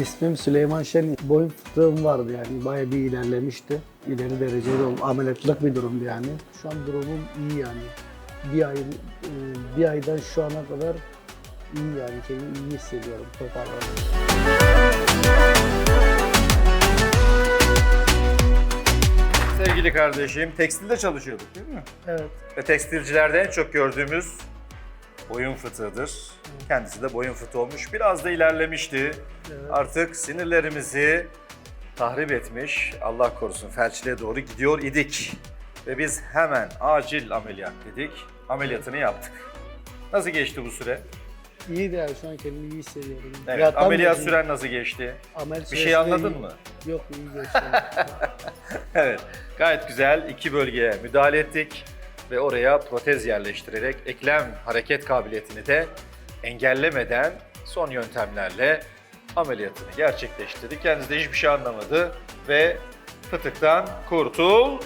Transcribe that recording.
İsmim Süleyman Şen. Boyun fıtığım vardı yani. Bayağı bir ilerlemişti. İleri dereceli oldu. Ameliyatlık bir durumdu yani. Şu an durumum iyi yani. Bir ay, e, bir aydan şu ana kadar iyi yani. Kendimi iyi hissediyorum. Toparlandım. Sevgili kardeşim, tekstilde çalışıyorduk değil mi? Evet. Ve tekstilcilerde en çok gördüğümüz boyun fıtığıdır. Kendisi de boyun fıtığı olmuş. Biraz da ilerlemişti. Artık sinirlerimizi tahrip etmiş, Allah korusun felçliğe doğru gidiyor idik. Ve biz hemen acil ameliyat dedik. Ameliyatını yaptık. Nasıl geçti bu süre? İyi de yani şu an kendimi iyi hissediyorum. Evet, ameliyat süren nasıl geçti? Ameliyat Bir şey anladın iyi- mı? Yok iyi geçti. Evet, gayet güzel iki bölgeye müdahale ettik ve oraya protez yerleştirerek eklem hareket kabiliyetini de engellemeden son yöntemlerle ameliyatını gerçekleştirdik. Kendisi de hiçbir şey anlamadı ve fıtıktan kurtul